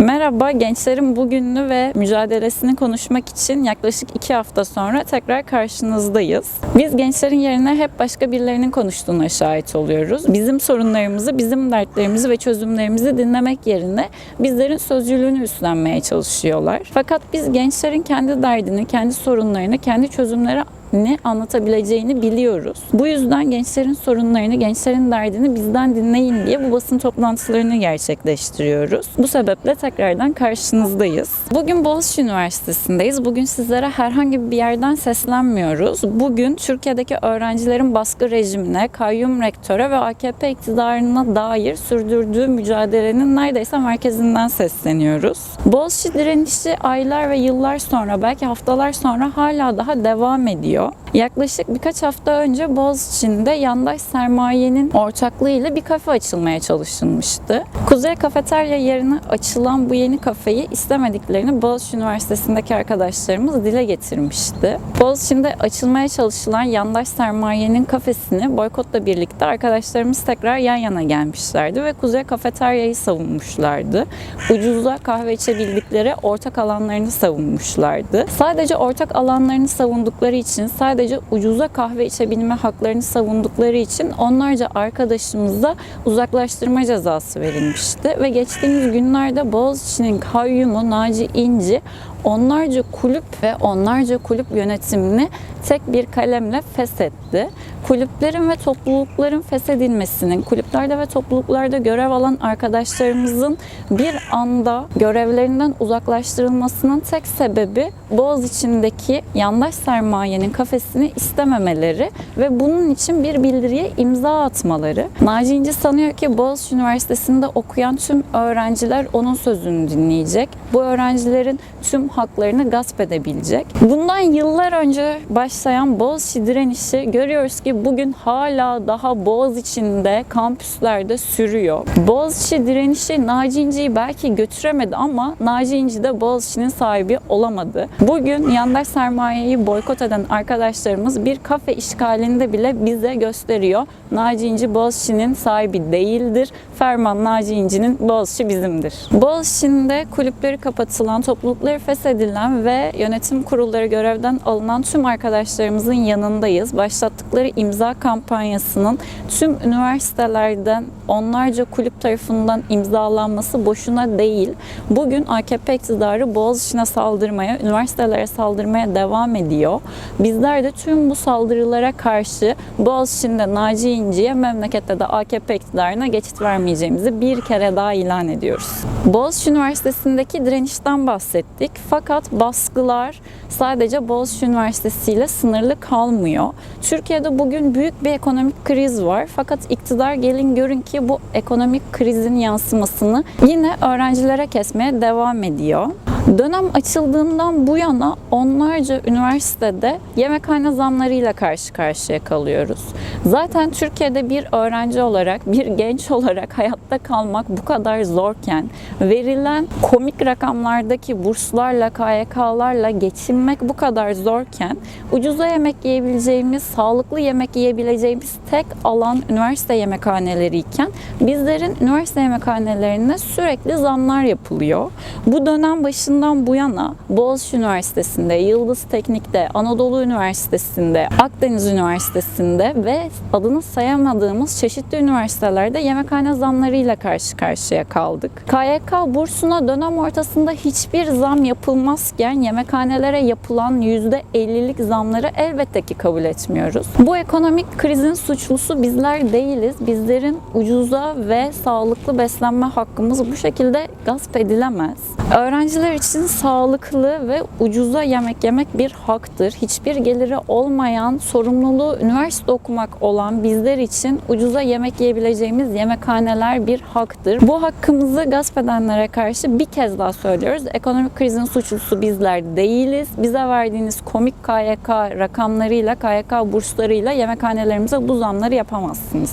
Merhaba, gençlerin bugününü ve mücadelesini konuşmak için yaklaşık iki hafta sonra tekrar karşınızdayız. Biz gençlerin yerine hep başka birilerinin konuştuğuna şahit oluyoruz. Bizim sorunlarımızı, bizim dertlerimizi ve çözümlerimizi dinlemek yerine bizlerin sözcülüğünü üstlenmeye çalışıyorlar. Fakat biz gençlerin kendi derdini, kendi sorunlarını, kendi çözümleri ne anlatabileceğini biliyoruz. Bu yüzden gençlerin sorunlarını, gençlerin derdini bizden dinleyin diye bu basın toplantılarını gerçekleştiriyoruz. Bu sebeple tekrardan karşınızdayız. Bugün Boğaziçi Üniversitesi'ndeyiz. Bugün sizlere herhangi bir yerden seslenmiyoruz. Bugün Türkiye'deki öğrencilerin baskı rejimine, kayyum rektöre ve AKP iktidarına dair sürdürdüğü mücadelenin neredeyse merkezinden sesleniyoruz. Boğaziçi direnişi aylar ve yıllar sonra, belki haftalar sonra hala daha devam ediyor. Yaklaşık birkaç hafta önce Boğaziçi'nde yandaş sermayenin ortaklığıyla bir kafe açılmaya çalışılmıştı. Kuzey Kafeterya yerine açılan bu yeni kafeyi istemediklerini Boğaziçi Üniversitesi'ndeki arkadaşlarımız dile getirmişti. Boğaziçi'nde açılmaya çalışılan yandaş sermayenin kafesini boykotla birlikte arkadaşlarımız tekrar yan yana gelmişlerdi ve Kuzey Kafeterya'yı savunmuşlardı. Ucuza kahve içebildikleri ortak alanlarını savunmuşlardı. Sadece ortak alanlarını savundukları için, sadece ucuza kahve içebilme haklarını savundukları için onlarca arkadaşımıza uzaklaştırma cezası verilmişti. Ve geçtiğimiz günlerde Boğaziçi'nin kayyumu Naci İnci onlarca kulüp ve onlarca kulüp yönetimini tek bir kalemle feshetti. Kulüplerin ve toplulukların feshedilmesinin, kulüplerde ve topluluklarda görev alan arkadaşlarımızın bir anda görevlerinden uzaklaştırılmasının tek sebebi Boğaziçi'ndeki yandaş sermayenin kafesini istememeleri ve bunun için bir bildiriye imza atmaları. Naci İnci sanıyor ki Boğaziçi Üniversitesi'nde okuyan tüm öğrenciler onun sözünü dinleyecek. Bu öğrencilerin tüm haklarını gasp edebilecek. Bundan yıllar önce başlayan Boğaziçi direnişi görüyoruz ki bugün hala daha Boğaziçi'nde, kampüslerde sürüyor. Boğaziçi direnişi Naci İnci'yi belki götüremedi ama Naci İnci de Boğaziçi'nin sahibi olamadı. Bugün yandaş sermayeyi boykot eden arkadaşlarımız bir kafe işgalinde bile bize gösteriyor. Naci İnci Boğaziçi'nin sahibi değildir. Ferman Naci İnci'nin Boğaziçi bizimdir. Boğaziçi'nde kulüpleri kapatılan, toplulukları feshedilen ve yönetim kurulları görevden alınan tüm arkadaşlarımızın yanındayız. Başlattıkları imza kampanyasının tüm üniversitelerden onlarca kulüp tarafından imzalanması boşuna değil. Bugün AKP iktidarı Boğaziçi'ne saldırmaya, üniversitelere saldırmaya devam ediyor. Bizler de tüm bu saldırılara karşı Boğaziçi'nde Naci İnci'ye, memlekette de AKP iktidarına geçit vermeyeceğimizi bir kere daha ilan ediyoruz. Boğaziçi Üniversitesi'ndeki direnişten bahsettik. Fakat baskılar sadece Boğaziçi Üniversitesi ile sınırlı kalmıyor. Türkiye'de bugün büyük bir ekonomik kriz var. Fakat iktidar gelin görün ki bu ekonomik krizin yansımasını yine öğrencilere kesmeye devam ediyor. Dönem açıldığından bu yana onlarca üniversitede yemekhane zamlarıyla karşı karşıya kalıyoruz. Zaten Türkiye'de bir öğrenci olarak, bir genç olarak hayatta kalmak bu kadar zorken, verilen komik rakamlardaki burslarla, KYK'larla geçinmek bu kadar zorken, ucuza yemek yiyebileceğimiz, sağlıklı yemek yiyebileceğimiz tek alan üniversite yemekhaneleri iken bizlerin üniversite yemekhanelerine sürekli zamlar yapılıyor. Bu dönem başından bu yana Boğaziçi Üniversitesi'nde, Yıldız Teknik'te, Anadolu Üniversitesi'nde, Akdeniz Üniversitesi'nde ve adını sayamadığımız çeşitli üniversitelerde yemekhane zamlarıyla karşı karşıya kaldık. KYK bursuna dönem ortasında hiçbir zam yapılmazken yemekhanelere yapılan %50'lik zamları elbette ki kabul etmiyoruz. Bu ekonomik krizin suçlusu bizler değiliz. Bizlerin ucuza ve sağlıklı beslenme hakkımız bu şekilde gasp edilemez. Öğrenciler için sağlıklı ve ucuza yemek yemek bir haktır. Hiçbir geliri olmayan, sorumluluğu üniversite okumak olan bizler için ucuza yemek yiyebileceğimiz yemekhaneler bir haktır. Bu hakkımızı gasp edenlere karşı bir kez daha söylüyoruz. Ekonomik krizin suçlusu bizler değiliz. Bize verdiğiniz komik KYK rakamlarıyla, KYK burslarıyla yemekhanelerimize bu zamları yapamazsınız.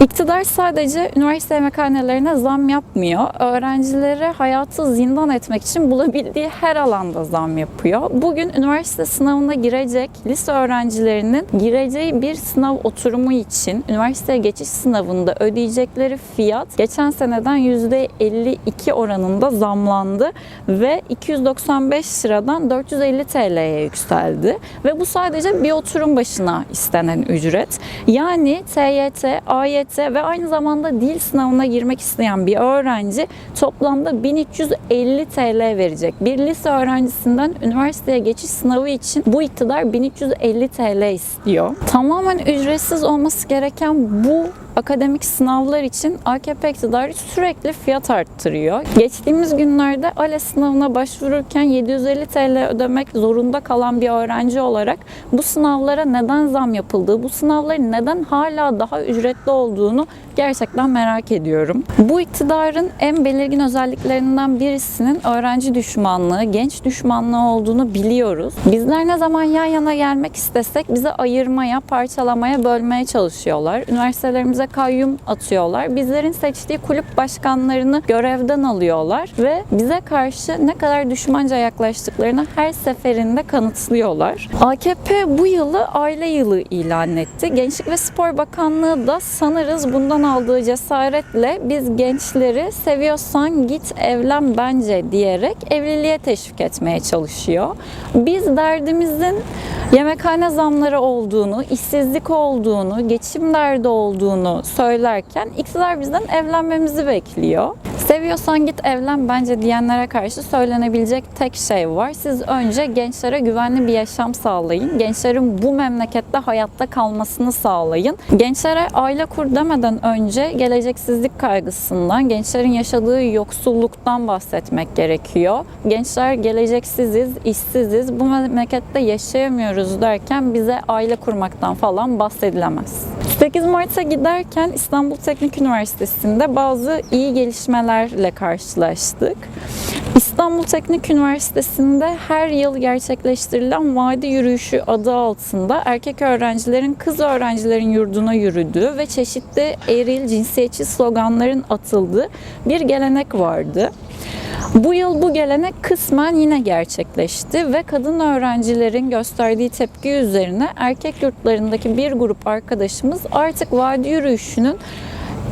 İktidar sadece üniversite yemekhanelerine zam yapmıyor. Öğrencilere hayatı zindan etmek için bulaşık olabildiği her alanda zam yapıyor. Bugün üniversite sınavına girecek lise öğrencilerinin gireceği bir sınav oturumu için üniversiteye geçiş sınavında ödeyecekleri fiyat geçen seneden %52 oranında zamlandı ve 295 liradan 450 TL'ye yükseldi. Ve bu sadece bir oturum başına istenen ücret. Yani TYT, AYT ve aynı zamanda dil sınavına girmek isteyen bir öğrenci toplamda 1350 TL verecek. Bir lise öğrencisinden üniversiteye geçiş sınavı için bu iktidar 1350 TL istiyor. Tamamen ücretsiz olması gereken bu akademik sınavlar için AKP iktidarı sürekli fiyat arttırıyor. Geçtiğimiz günlerde ALES sınavına başvururken 750 TL ödemek zorunda kalan bir öğrenci olarak bu sınavlara neden zam yapıldığı, bu sınavların neden hala daha ücretli olduğunu gerçekten merak ediyorum. Bu iktidarın en belirgin özelliklerinden birisinin öğrenci düşmanlığı, genç düşmanlığı olduğunu biliyoruz. Bizler ne zaman yan yana gelmek istesek bizi ayırmaya, parçalamaya, bölmeye çalışıyorlar. Üniversitelerimize kayyum atıyorlar. Bizlerin seçtiği kulüp başkanlarını görevden alıyorlar ve bize karşı ne kadar düşmanca yaklaştıklarını her seferinde kanıtlıyorlar. AKP bu yılı aile yılı ilan etti. Gençlik ve Spor Bakanlığı da sanırız bundan aldığı cesaretle biz gençleri seviyorsan git evlen bence diyerek evliliğe teşvik etmeye çalışıyor. Biz derdimizin yemekhane zamları olduğunu, işsizlik olduğunu, geçim derdi olduğunu söylerken iktidar bizden evlenmemizi bekliyor. Seviyorsan git evlen bence diyenlere karşı söylenebilecek tek şey var. Siz önce gençlere güvenli bir yaşam sağlayın. Gençlerin bu memlekette hayatta kalmasını sağlayın. Gençlere aile kur demeden önce geleceksizlik kaygısından, gençlerin yaşadığı yoksulluktan bahsetmek gerekiyor. Gençler geleceksiziz, işsiziz, bu memlekette yaşayamıyoruz derken bize aile kurmaktan falan bahsedilemez. 8 Mart'a giderken İstanbul Teknik Üniversitesi'nde bazı iyi gelişmelerle karşılaştık. İstanbul Teknik Üniversitesi'nde her yıl gerçekleştirilen Vadi Yürüyüşü adı altında erkek öğrencilerin kız öğrencilerin yurduna yürüdüğü ve çeşitli eril cinsiyetçi sloganların atıldığı bir gelenek vardı. Bu yıl bu gelenek kısmen yine gerçekleşti ve kadın öğrencilerin gösterdiği tepki üzerine erkek yurtlarındaki bir grup arkadaşımız artık vadi yürüyüşünün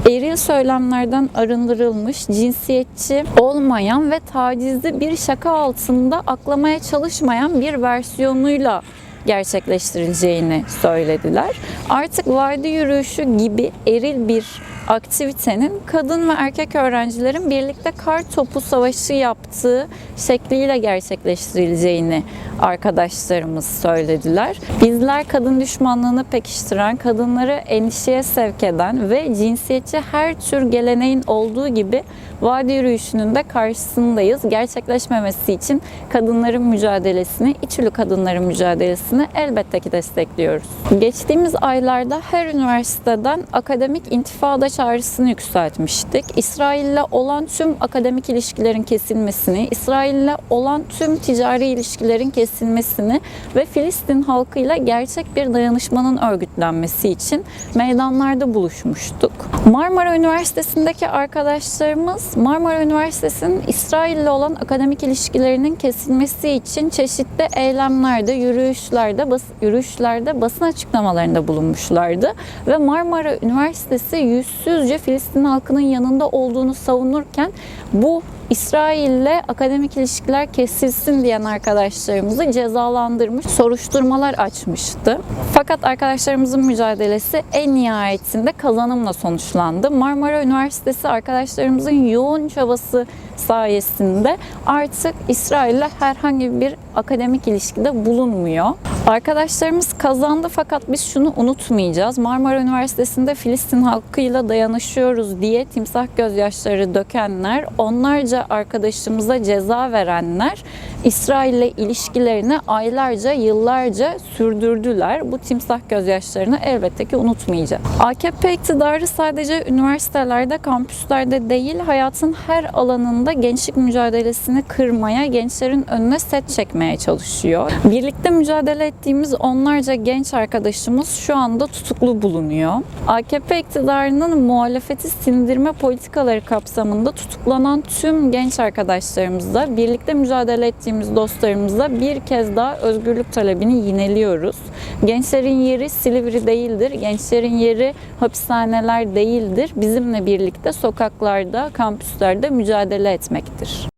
eril söylemlerden arındırılmış, cinsiyetçi olmayan ve tacizli bir şaka altında aklamaya çalışmayan bir versiyonuyla gerçekleştirileceğini söylediler. Artık vadi yürüyüşü gibi eril bir aktivitenin kadın ve erkek öğrencilerin birlikte kar topu savaşı yaptığı şekliyle gerçekleştirileceğini arkadaşlarımız söylediler. Bizler kadın düşmanlığını pekiştiren, kadınları endişeye sevk eden ve cinsiyetçi her tür geleneğin olduğu gibi vadi yürüyüşünün de karşısındayız. Gerçekleşmemesi için kadınların mücadelesini, içülü kadınların mücadelesini elbette ki destekliyoruz. Geçtiğimiz aylarda her üniversiteden akademik intifada çağrısını yükseltmiştik. İsrail'le olan tüm akademik ilişkilerin kesilmesini, İsrail'le olan tüm ticari ilişkilerin kesilmesini ve Filistin halkıyla gerçek bir dayanışmanın örgütlenmesi için meydanlarda buluşmuştuk. Marmara Üniversitesi'ndeki arkadaşlarımız Marmara Üniversitesi'nin İsrail'le olan akademik ilişkilerinin kesilmesi için çeşitli eylemlerde, yürüyüşlerde, bas, yürüyüşlerde basın açıklamalarında bulunmuşlardı ve Marmara Üniversitesi yüzsüzce Filistin halkının yanında olduğunu savunurken bu İsrail'le akademik ilişkiler kesilsin diyen arkadaşlarımızı cezalandırmış, soruşturmalar açmıştı. Fakat arkadaşlarımızın mücadelesi en nihayetinde kazanımla sonuçlandı. Marmara Üniversitesi arkadaşlarımızın yoğun çabası sayesinde artık İsrail'le herhangi bir akademik ilişkide bulunmuyor. Arkadaşlarımız kazandı fakat biz şunu unutmayacağız. Marmara Üniversitesi'nde Filistin halkıyla dayanışıyoruz diye timsah gözyaşları dökenler, onlarca arkadaşımıza ceza verenler İsrail'le ilişkilerini aylarca, yıllarca sürdürdüler. Bu timsah gözyaşlarını elbette ki unutmayacağız. AKP iktidarı sadece üniversitelerde, kampüslerde değil, hayatın her alanında gençlik mücadelesini kırmaya, gençlerin önüne set çekmeye çalışıyor. Birlikte mücadele ettiğimiz onlarca genç arkadaşımız şu anda tutuklu bulunuyor. AKP iktidarının muhalefeti sindirme politikaları kapsamında tutuklanan tüm genç arkadaşlarımızla, birlikte mücadele ettiğimiz dostlarımızla bir kez daha özgürlük talebini yineliyoruz. Gençlerin yeri Silivri değildir, gençlerin yeri hapishaneler değildir. Bizimle birlikte sokaklarda, kampüslerde mücadele etmektir.